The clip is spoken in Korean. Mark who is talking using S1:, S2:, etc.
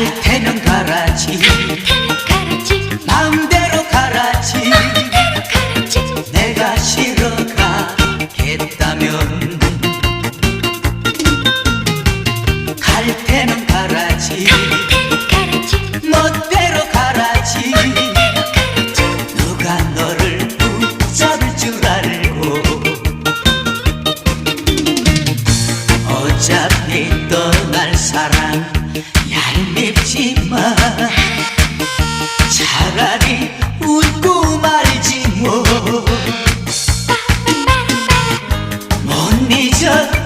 S1: 갈 테면 가라지. 마음대로 가라지. 내가 싫어 가겠다면 갈 테면 가라지. 멋대로 가라지. 누가 너를 붙잡을 줄 알고 어차피 떠 그립지만 차라리 웃고 말지 뭐못 아, 아, 아, 잊어.